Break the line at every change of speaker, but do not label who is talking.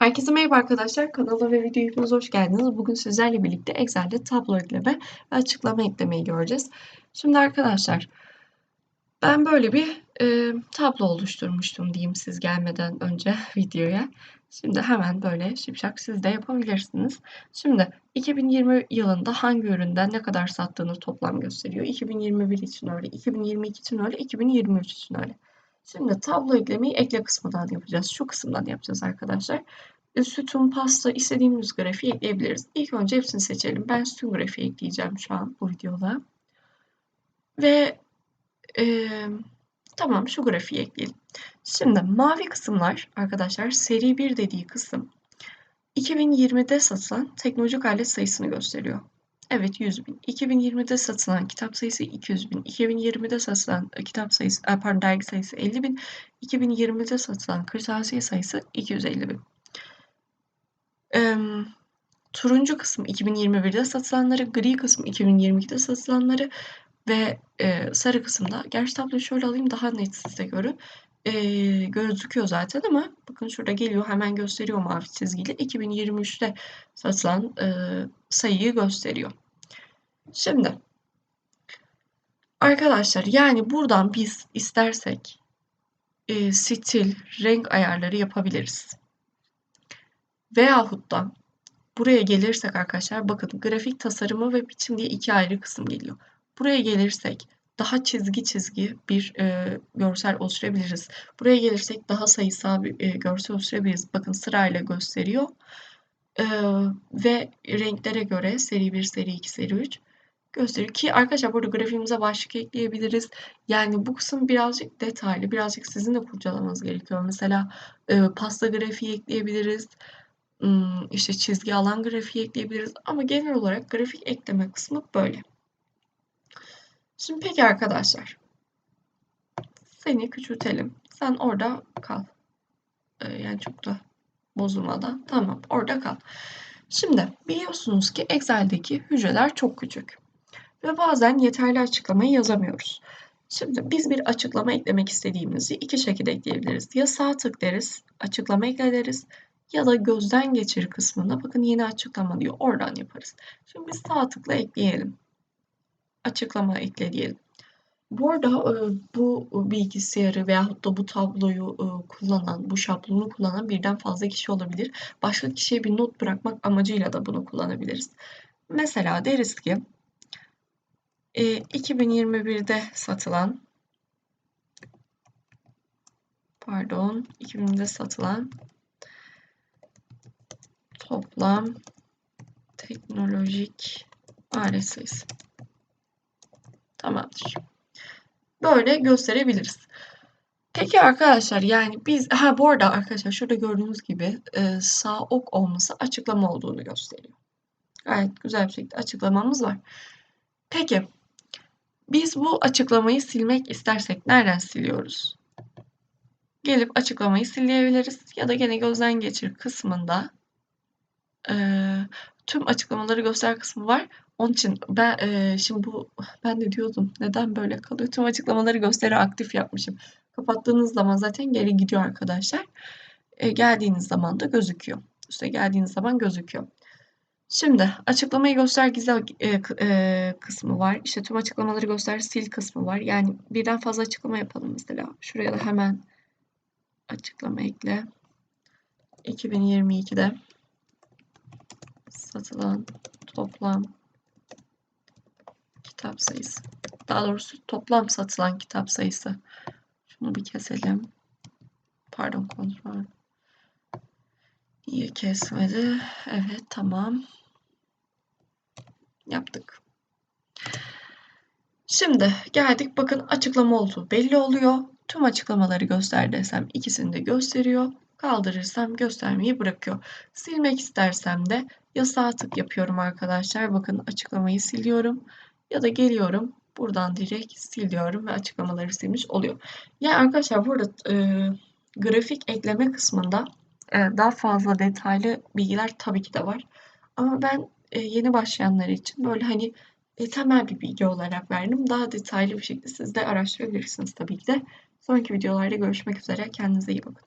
Herkese merhaba arkadaşlar. Kanalıma ve video hepiniz hoş geldiniz. Bugün sizlerle birlikte Excel'de tablo ekleme ve açıklama eklemeyi göreceğiz. Şimdi arkadaşlar ben böyle bir e, tablo oluşturmuştum diyeyim siz gelmeden önce videoya. Şimdi hemen böyle şipşak siz de yapabilirsiniz. Şimdi 2020 yılında hangi üründen ne kadar sattığını toplam gösteriyor. 2021 için öyle, 2022 için öyle, 2023 için öyle. Şimdi tablo eklemeyi ekle kısmından yapacağız. Şu kısımdan yapacağız arkadaşlar. E, sütun, pasta istediğimiz grafiği ekleyebiliriz. İlk önce hepsini seçelim. Ben sütun grafiği ekleyeceğim şu an bu videoda. Ve e, tamam şu grafiği ekleyelim. Şimdi mavi kısımlar arkadaşlar seri 1 dediği kısım 2020'de satılan teknolojik alet sayısını gösteriyor. Evet 100 bin. 2020'de satılan kitap sayısı 200 bin. 2020'de satılan e, kitap sayısı, e, pardon dergi sayısı 50 bin. 2020'de satılan kırtasiye sayısı 250 bin. Ee, turuncu kısım 2021'de satılanları, gri kısım 2022'de satılanları ve e, sarı kısımda. Gerçi tabloyu şöyle alayım daha net size göre. E, gözüküyor zaten ama bakın şurada geliyor hemen gösteriyor mavi çizgili. 2023'te satılan e, sayıyı gösteriyor. Şimdi arkadaşlar yani buradan biz istersek e, stil, renk ayarları yapabiliriz. Veyahut da buraya gelirsek arkadaşlar bakın grafik tasarımı ve biçim diye iki ayrı kısım geliyor. Buraya gelirsek daha çizgi çizgi bir e, görsel oluşturabiliriz. Buraya gelirsek daha sayısal bir e, görsel oluşturabiliriz. Bakın sırayla gösteriyor. E, ve renklere göre seri 1, seri 2, seri 3 gösteriyor. Ki arkadaşlar burada grafiğimize başlık ekleyebiliriz. Yani bu kısım birazcık detaylı. Birazcık sizin de kurcalamanız gerekiyor. Mesela e, pasta grafiği ekleyebiliriz işte çizgi alan grafiği ekleyebiliriz ama genel olarak grafik ekleme kısmı böyle. Şimdi peki arkadaşlar seni küçültelim. Sen orada kal. Yani çok da bozulmadan. Tamam orada kal. Şimdi biliyorsunuz ki Excel'deki hücreler çok küçük. Ve bazen yeterli açıklamayı yazamıyoruz. Şimdi biz bir açıklama eklemek istediğimizi iki şekilde ekleyebiliriz. Ya sağ tık deriz, açıklama ekleriz ya da gözden geçir kısmında bakın yeni açıklama diyor. Oradan yaparız. Şimdi biz sağ tıkla ekleyelim. Açıklama ekle diyelim. Bu arada e, bu bilgisayarı veyahut da bu tabloyu e, kullanan, bu şablonu kullanan birden fazla kişi olabilir. Başka kişiye bir not bırakmak amacıyla da bunu kullanabiliriz. Mesela deriz ki 2021'de e, satılan pardon 2020'de satılan toplam teknolojik alet sayısı. Tamamdır. Böyle gösterebiliriz. Peki arkadaşlar yani biz ha bu arada arkadaşlar şurada gördüğünüz gibi e, sağ ok olması açıklama olduğunu gösteriyor. Gayet güzel bir şekilde açıklamamız var. Peki biz bu açıklamayı silmek istersek nereden siliyoruz? Gelip açıklamayı silebiliriz ya da gene gözden geçir kısmında Eee, tüm açıklamaları göster kısmı var. Onun için ben eee, şimdi bu ben de diyordum neden böyle kalıyor? Tüm açıklamaları gösteri aktif yapmışım. Kapattığınız zaman zaten geri gidiyor arkadaşlar. E, geldiğiniz zaman da gözüküyor. İşte geldiğiniz zaman gözüküyor. Şimdi açıklamayı göster gizli e, e, kısmı var. İşte tüm açıklamaları göster sil kısmı var. Yani birden fazla açıklama yapalım mesela. Şuraya da hemen açıklama ekle. 2022'de satılan toplam kitap sayısı. Daha doğrusu toplam satılan kitap sayısı. Şunu bir keselim. Pardon kontrol. Niye kesmedi? Evet tamam. Yaptık. Şimdi geldik bakın açıklama olduğu belli oluyor. Tüm açıklamaları göster desem ikisini de gösteriyor. Kaldırırsam göstermeyi bırakıyor. Silmek istersem de ya sağ tık yapıyorum arkadaşlar. Bakın açıklamayı siliyorum. Ya da geliyorum. Buradan direkt siliyorum ve açıklamaları silmiş oluyor. Yani arkadaşlar burada e, grafik ekleme kısmında e, daha fazla detaylı bilgiler tabii ki de var. Ama ben e, yeni başlayanlar için böyle hani e, temel bir bilgi olarak verdim. Daha detaylı bir şekilde siz de araştırabilirsiniz tabii ki de. Sonraki videolarda görüşmek üzere. Kendinize iyi bakın.